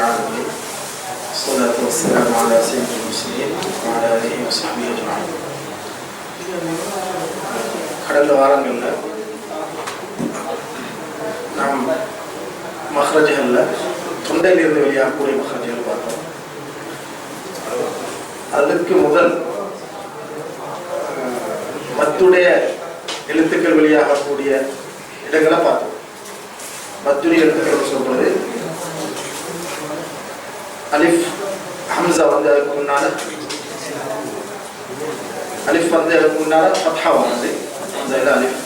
العالمين الصلاة والسلام على سيد المرسلين وعلى آله وصحبه أجمعين கடந்த வாரங்களில் நாம் மஹ்ரஜகளில் தொண்டையிலிருந்து வெளியாகக்கூடிய மஹ்ரஜகள் பார்த்தோம் அதுக்கு முதல் அஹ், மத்துடைய எழுத்துக்கள் வெளியாகக்கூடிய இடங்களை பார்த்தோம் மத்துடைய எழுத்துக்கள் சொல்றது அலிஃப் ஹம்சா வந்து அதுக்கு முன்னால அலிஃப் வந்து அதுக்கு முன்னால ஃபத்ஹா வந்தது அந்த இடம் அலிஃப்.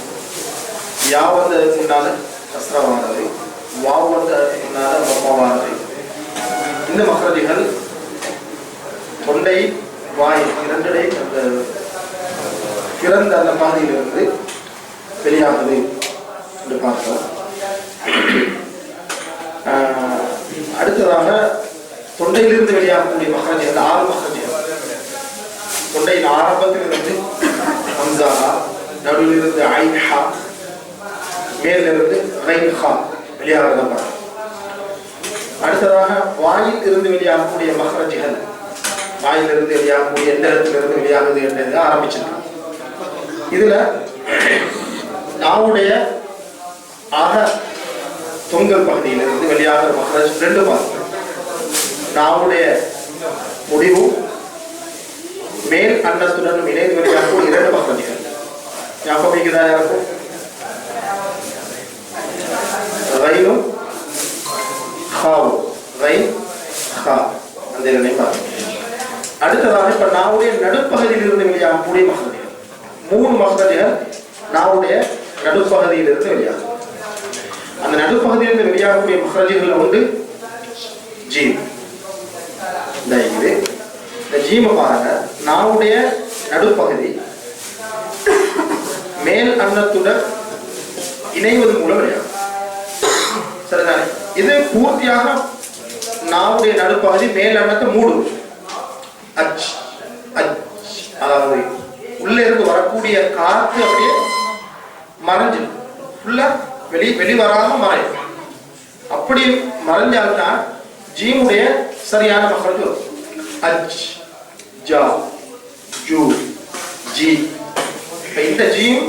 யா வந்து அதுக்கு முன்னால கஸ்ரா வானது வா வந்து அதுக்கு முன்னால மொப்பமானது இந்த மகரதிகள் தொண்டை வாய் இரண்டடை அந்த திறந்த அந்த பாதையிலிருந்து வெளியாகுது என்று பார்த்தோம். அடுத்ததாக தொண்டையிலிருந்து வெளியாகக்கூடிய மகரஜிகள் ஆறு மகரஜ் தொண்டையின் ஆரம்பத்திலிருந்து ஹம்சாஹா நடுவிலிருந்து ஐஹா மேலிருந்து ரைஹா வெளியாகிறத பார்க்கணும் அடுத்ததாக வாயில் இருந்து வெளியாகக்கூடிய மகரஜிகள் வாயிலிருந்து வெளியாகக்கூடிய எந்த இடத்திலிருந்து வெளியாகுது என்றது ஆரம்பிச்சிருக்காங்க. இதுல நாவுடைய ஆக தொங்கல் பகுதியிலிருந்து வெளியாகிற மகரஜ் ரெண்டு பார்க்கிறோம் நாவுடைய முடிவு மேல் அன்னத்துடன் இணைந்து வெளியாகக்கூடிய இரண்டு மகரஜிகள் ஞாபகம் வைக்கிறதா யாருக்கும்? ரயிலும் ஹாவும். ரயில் ஹா. அந்த நினைப்பாங்க அடுத்ததாக இப்ப நாவுடைய நடுப்பகுதியில் இருந்து வெளியாகும் புடி மகதிகள் மூணு மகதிகள் நாவுடைய நடுப்பகுதியில் இருந்து வெளியாகும். அந்த நடுப்பகுதியிலிருந்து வெளியாகக்கூடிய மகதிகள் உண்டு ஜீம் இந்த இது இந்த ஜீம பாருங்க நாவுடைய நடுப்பகுதி. மேல் அன்னத்துடன் இணைவது மூலம் வெளியாகும் சரிதானே? இது பூர்த்தியாக நாவுடைய நடுப்பகுதி மேல் அன்னத்தை மூடும். அச் அச் அதாவது உள்ளே இருந்து வரக்கூடிய காற்று அப்படியே மறைஞ்சிடும். ஃபுல்லாக வெளி வெளிவராம மறையும். அப்படி மறைஞ்சால்தான் ஜீமுடைய சரியான மக்களுக்கு அஜ் ஜா ஜூ ஜி. இந்த ஜீம்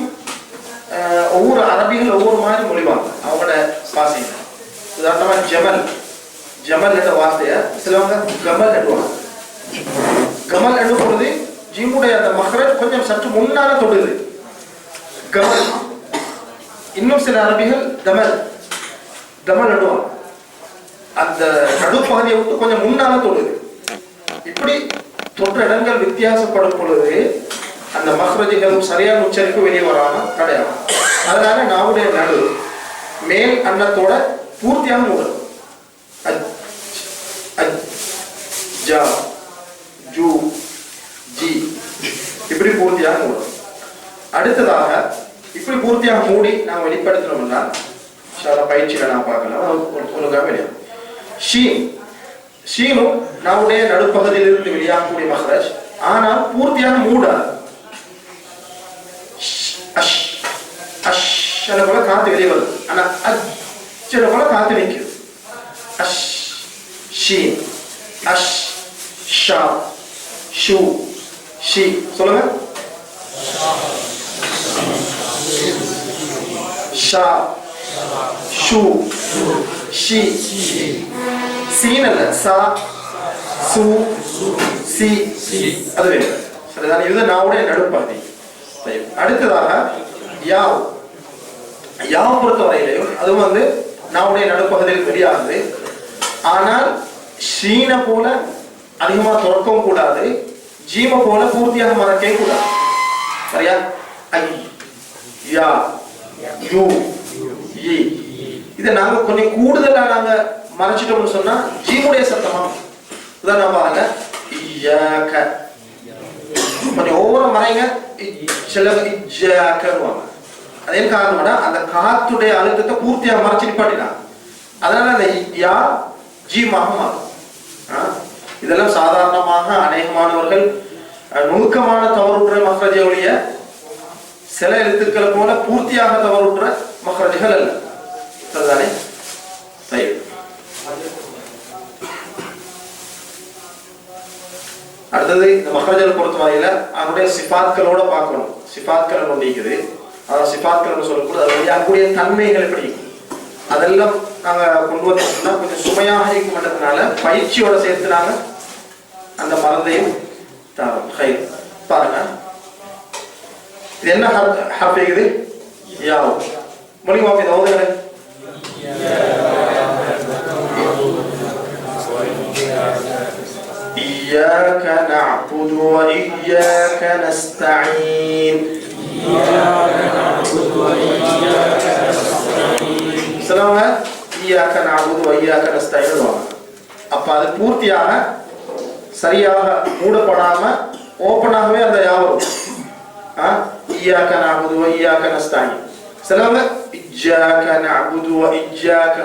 ஒவ்வொரு அரபிகள் ஒவ்வொரு மாதிரி மொழிவாங்க. அவங்களோட பாசைங்க உதாரணமாக ஜமல். ஜமல் என்ற வார்த்தையை சிலவங்க கமல் நடுவாங்க கமல் என்னும் பொழுது ஜீமுடைய அந்த மகரஜ் கொஞ்சம் சற்று முன்னால தொடுது. கமல். இன்னும் சில அரபிகள் தமல் தமல் நடுவாங்க அந்த நடுப்பகுதியை விட்டு கொஞ்சம் முன்னால தொடுது. இப்படி தொற்று இடங்கள் வித்தியாசப்படும் பொழுது அந்த மஹ்ரஜிகளும் சரியான உச்சரிப்பு வெளியே வராம கிடையாது அதனால நாவுடைய நடு மேல் அன்னத்தோட பூர்த்தியாக மூடும் அஜ் அஜ் ஜா ஜூ ஜி இப்படி பூர்த்தியாக மூடும் அடுத்ததாக இப்படி பூர்த்தியாக மூடி நாம் வெளிப்படுத்தணும்னா சில பயிற்சிகளை நான் பார்க்கலாம். ஒழுங்காக வெளியாகும் ஷீன் ஷீனும் நம்முடைய நடுப்பகுதியில் இருந்து வெளியாகக்கூடிய மஹரஜ். ஆனால் பூர்த்தியான மூடாது அஷ் அஷ் போல காத்து வெளியே வருது. ஆனா அச்சன போல காத்து நிற்கும் அஷ் ஷீன் அஷ் ஷா ஷூ ஷி. சொல்லுங்க. ஷா. ஷூ ஷி சீனல்ல சா சு சி அது வேணும் சரிதானே இது நாவுடைய நடுப்பகுதி அடுத்ததாக யாவ் யாவ் பொறுத்தவரையிலையும் அதுவும் வந்து நாவுடைய நடுப்பகுதியில் தெரியாது ஆனால் ஷீன போல அதிகமாக துறக்கவும் கூடாது ஜீம போல பூர்த்தியாக மறக்கவே கூடாது சரியா ஐ யா யூ இதை நாங்க கொஞ்சம் கூடுதலா நாங்க மறைச்சிட்டோம்னு சொன்னா ஜீவனுடைய சத்தமா? உதாரணம் பாருங்க. இய்யாக கொஞ்சம் ஒவ்வொரு மறைங்க. இ- சில அதே காரணம்னா அந்த காத்துடைய அழுத்தத்தை பூர்த்தியா மறைச்சு நிப்பாட்டினாங்க அதனால அந்த யா ஜீமாக மாறும். இதெல்லாம் சாதாரணமாக அநேகமானவர்கள் நுணுக்கமான தவறுன்ற மஹ்ரஜ ஒழிய சில எழுத்துக்களை போல பூர்த்தியாக தவறுன்ற மக்ரஜுகள் அல்ல அதுதானே அடுத்தது இந்த மக்ரஜல் பொறுத்த வகையில் அதனுடைய சிபாத்களோட பார்க்கணும். சிபாத்கள் ஒன்றிக்குது. அதான் சிபாத்கள் சொல்லக்கூடாது அதில் வழியாகக்கூடிய தன்மைகளை எப்படி அதெல்லாம் நாங்கள் கொண்டு வந்தோம்னா கொஞ்சம் சுமையாக இருக்க மாட்டதுனால பயிற்சியோட சேர்த்து நாங்கள் அந்த மருந்தையும் தரோம். கை பாருங்க. இது என்ன ஹப் ஹப் இது யாவும் ஹர்ஃப் இருக்குது யாவ் மொழி வாங்க இதை ஓதுங்களேன் إياك نعبد وإياك نستعين சிலவங்க ஈயாக்க நாபுது வையாக்க நஸ்தாயின்னு அப்ப அது பூர்த்தியாக சரியாக மூடப்படாம ஓப்பனாகவே அந்த யாவரும் ஆ ஈயாக்க நாபுது வையாக்க நஸ்தாயின் சிலவங்க இஜ்ஜாக்க நாபுது இஜ்ஜாக்க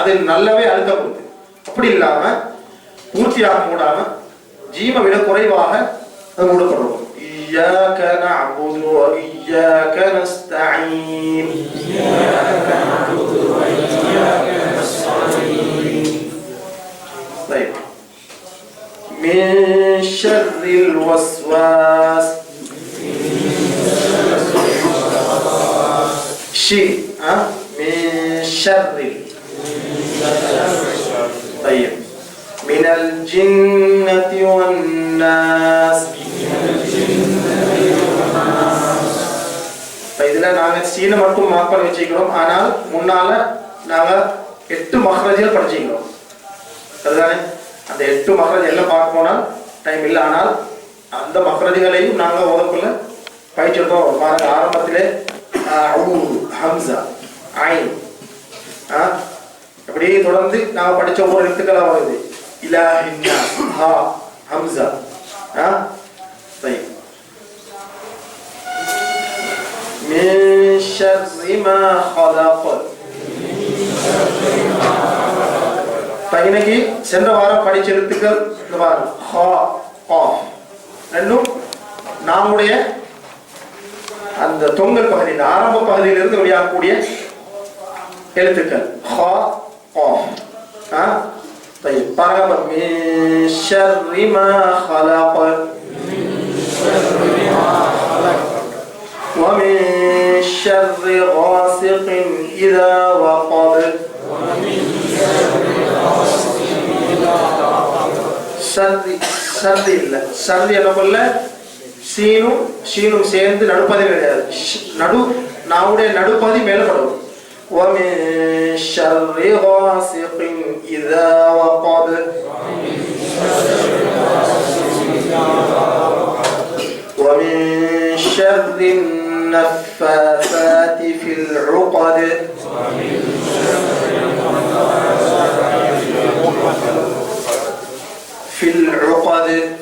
அது நல்லாவே அழுத்தப்படுது அப்படி இல்லாம பூர்த்தியாக மூடாம ஜீம விட குறைவாக அது மூடப்படுறோம் إياك نعبد وإياك نستعين طيب من شر الوسواس شيء ها من شر طيب من الجنة والناس இப்ப இதுல நாங்க சீனை மட்டும் மார்க் பண்ணி வச்சுக்கிறோம் ஆனால் முன்னால நாங்க எட்டு மஹ்ரஜில் படிச்சுக்கிறோம் அதுதானே அந்த எட்டு மஹ்ரஜ் எல்லாம் பார்க்க போனால் டைம் இல்லை ஆனால் அந்த மஹ்ரஜுகளையும் நாங்க ஓதக்குள்ள பயிற்சிருக்கோம் பாருங்க ஆரம்பத்திலே அவு ஹம்சா ஐன் ஆ அப்படியே தொடர்ந்து நாங்க படிச்ச ஒவ்வொரு எழுத்துக்களா வருது இலாஹின்னா ஹா ஹம்சா ஆ طيب من شر ما خلق இப்ப இன்னைக்கு சென்ற வாரம் படிச்ச எழுத்துக்கள் இந்த வாரம் ஹா ஆ ரெண்டும் நாமுடைய அந்த தொங்கல் பகுதி இந்த ஆரம்ப பகுதியிலிருந்து வெளியாகக்கூடிய எழுத்துக்கள் ஹா ஆ ஆ طيب பாருங்க من شر ما خلق ومن شر غاسق إذا وقب சர்தி சர்தி இல்லை சர்தி என்ன கொள்ள சீனும் ஷீனும் சேர்ந்து நடுப்பதி கிடையாது ஷ்- நடு நாவுடைய நடுப்பதி மேலப்படும் ومن شر غاسق إذا وقب. ومن شر النفاثات في العقد. في العقد.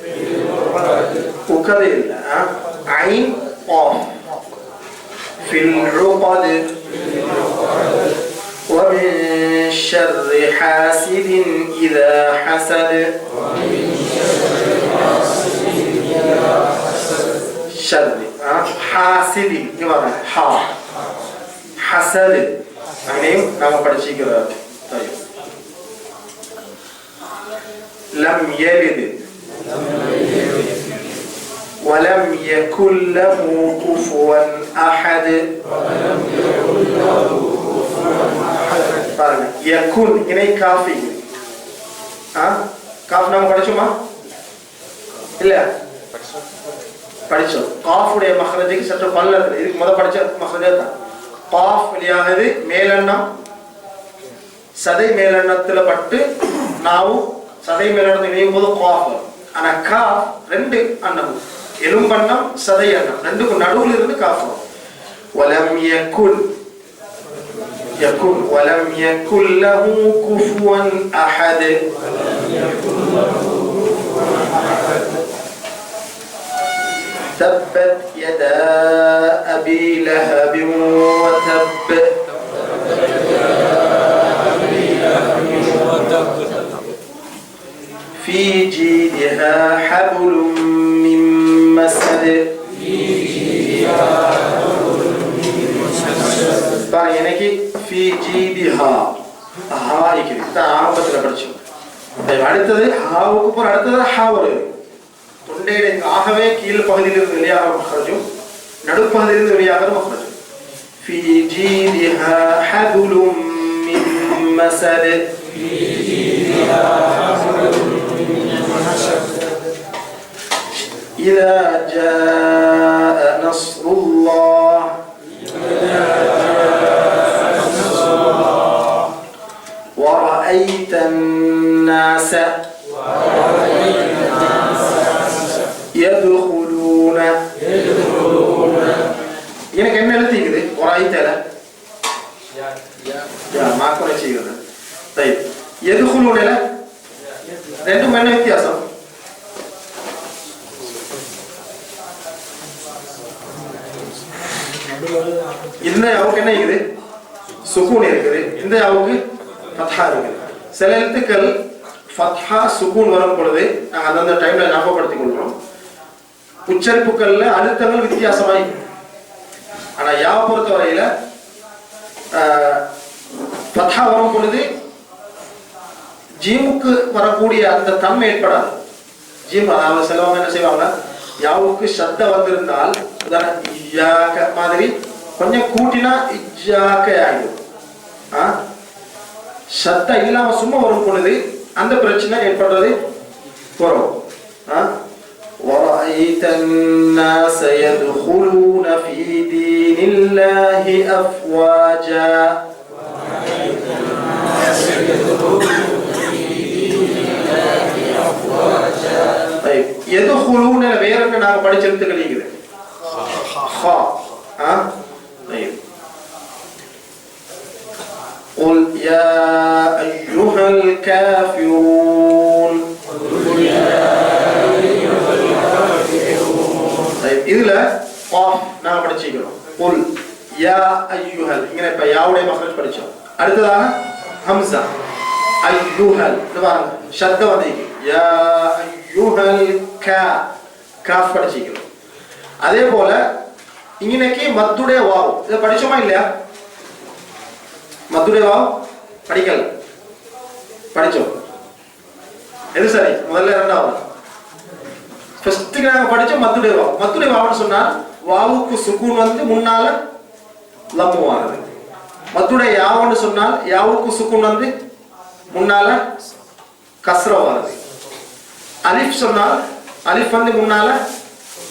وكذا ها؟ عين قاف. في العقد. ومن شر حاسد إذا حسد. ومن شر حاسد إذا حسد شر حاسد يبقى ح حسد അങ്ങനെയും നാം പഠിച്ചിരിക്കുന്നത് طيب. ولم يكن له كفوا أحد. ولم يكن له பாருங்க. யக்குன் இணை காஃபி. ஆ? காஃப் நாம படிச்சோமா? இல்லையா படிச்சோம். காஃபுடைய மகரஜுக்கு சற்று பல்ல இதுக்கு முதல் படிச்ச மகரஜா தான். காஃப் வெளியானது மேலெண்ணம். சதை மேலெண்ணத்தில் பட்டு நாவும் சதை மேலெண்ணத்தை இணையும் போது காஃப் ஆனால் காஃப் ரெண்டு அன்னம் எலும்பண்ணம் சதை அண்ணம் ரெண்டுக்கும் நடுவில் இருந்து காஃப் வரும். ஒலம் யக்குன் يكن ولم يكن له كفوا أحد. تبت يدا أبي لهب وتب. في جيدها حبل من مسد. في جيدها حبل من مسد ஃபி ஜீதிஹா ஹா இருக்குது இதான் ஆரம்பத்தில் படிச்சோம் இப்ப அடுத்தது ஹாவுக்கு அப்புறம் அடுத்தது ஹா வருது தொண்டையிட ஆகவே கீழ் பகுதியிலிருந்து வெளியாகிற மஹ்ரஜும் நடுப்பகுதியிலிருந்து வெளியாகிற மஹ்ரஜும் في جيدها حبل من مسد إذا جاء نصر الله ورأيت الناس يدخلون எனக்கு என்ன எழுத்திக்குது ஒரு ஐத்தல மாக்குறை செய்கிறது ரைட் எதுகுலூனில ரெண்டும் என்ன வித்தியாசம் இந்த யாவுக்கு என்ன இருக்குது சுக்கூன் இருக்குது இந்த யாவுக்கு ஃபத்ஹா இருக்குது சில எழுத்துக்கள் ஃபத்ஹா சுகூன் வரும் பொழுது நாங்கள் அந்தந்த டைம்ல ஞாபகப்படுத்திக் கொள்கிறோம். உச்சரிப்புகள்ல அழுத்தங்கள் வித்தியாசமாய் ஆனா யாவை பொறுத்த வரையில ஃபத்ஹா வரும் பொழுது ஜீமுக்கு வரக்கூடிய அந்த தன்மை ஏற்படாது. ஜீம் அதாவது சிலவங்க என்ன செய்வாங்க யாவுக்கு சத்த வந்திருந்தால் உதாரணம் மாதிரி கொஞ்சம் கூட்டினா இஜாக்க ஆகிடும் சத்த இல்லாம சும்மா வரும் பொழுது அந்த பிரச்சனை ஏற்படுறது வரும் ஆ ورأيت الناس يدخلون في دين الله أفواجا طيب يدخلون வேற என்ன நாங்க படிச்ச எழுத்துக்கள் இருக்குது خا ها طيب قل يا أيها الكافرون طيب இதுல قاف நாங்க படிச்சிக்கிறோம் قل يا أيها இங்க இப்ப யாவுடைய மகரஜ் படிச்சோம் அடுத்ததாக ஹம்சா ஐயுஹல் இது பாருங்க சத்த வந்திக்கு யா ஐயுஹல் கா காஃப் படிச்சிக்கிறோம் அதே போல இன்னைக்கு மத்துடைய வாவ் இதை படிச்சோமா இல்லையா மத்துடைய படிக்கல. படிச்சோம். எது சரி? முதல்ல இரண்டாவது. ஃபர்ஸ்ட்டுக்கு நாங்கள் படித்தோம் மத்துடைய வாவ் மத்துடைய வாவ்னு சொன்னால் வாவுக்கு சுக்குன் வந்து முன்னால லம்புவானது மத்துடைய யாவுன்னு சொன்னால் யாவுக்கு சுக்குன் வந்து முன்னால் கஸ்ரவானது அலிஃப் சொன்னால் அலிஃப் வந்து முன்னால்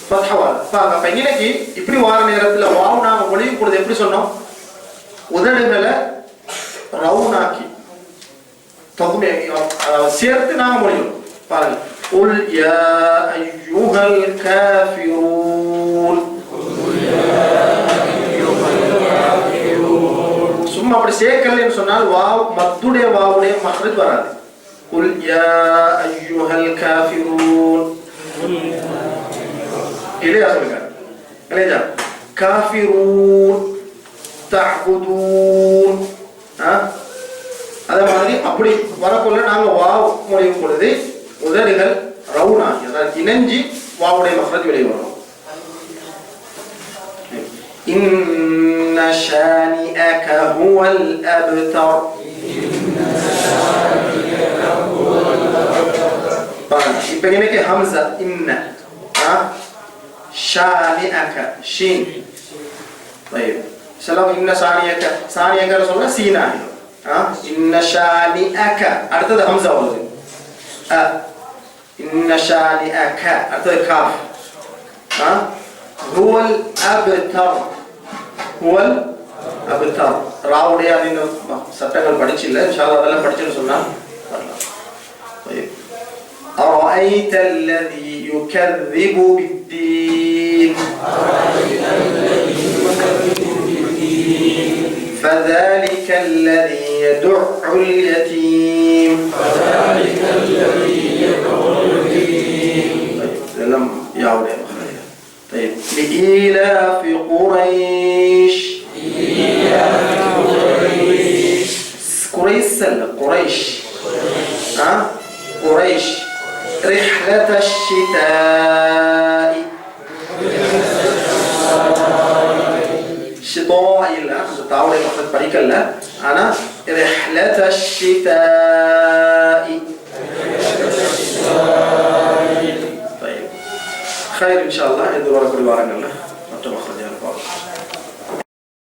ஃபத்ஹவானது அப்ப இன்னைக்கு இப்படி வார நேரத்தில் வாவு நாம ஒளிவு கொடுத்து எப்படி சொன்னோம்? உதடுகளை ரவுனாக்கி தொகுமை அதாவது சேர்த்து நாம மொழியும் பாருங்க قل يا أيها الكافرون சும்மா அப்படி சேர்க்கலன்னு சொன்னால் வாவ் மத்துடைய வாவுடைய மஹ்ரஜ் வராது قل يا أيها الكافرون இல்லையா சொல்லுங்க இல்லையா காஃபிரூன் أبتر. يبقى نمك همزة إن شانئك شين. طيب سلام إن شانئك. شانئك رسولنا سين آهي إن شانئك. أردت همزة ولد إن شانئك. أردت كاف. هو الأبتر. هو الأبتر அப்தர் ராவுடைய அதின் சட்டங்கள் படிச்சில்ல இன்ஷால்லா அதெல்லாம் படிச்சுன்னு சொன்னா வரலாம் طيب أرأيت الذي يكذب بالدين فذلك الذي يدع اليتيم فذلك الذي يدع اليتيم طيب لم يعود طيب لإيلاف قريش قريش قريش. قريش ها؟ قريش. رحلة الشتاء. شتاء لا تعور المخرج بريك لا. أنا رحلة الشتاء. طيب. خير إن شاء الله. يدور على كل بارك الله. مخرج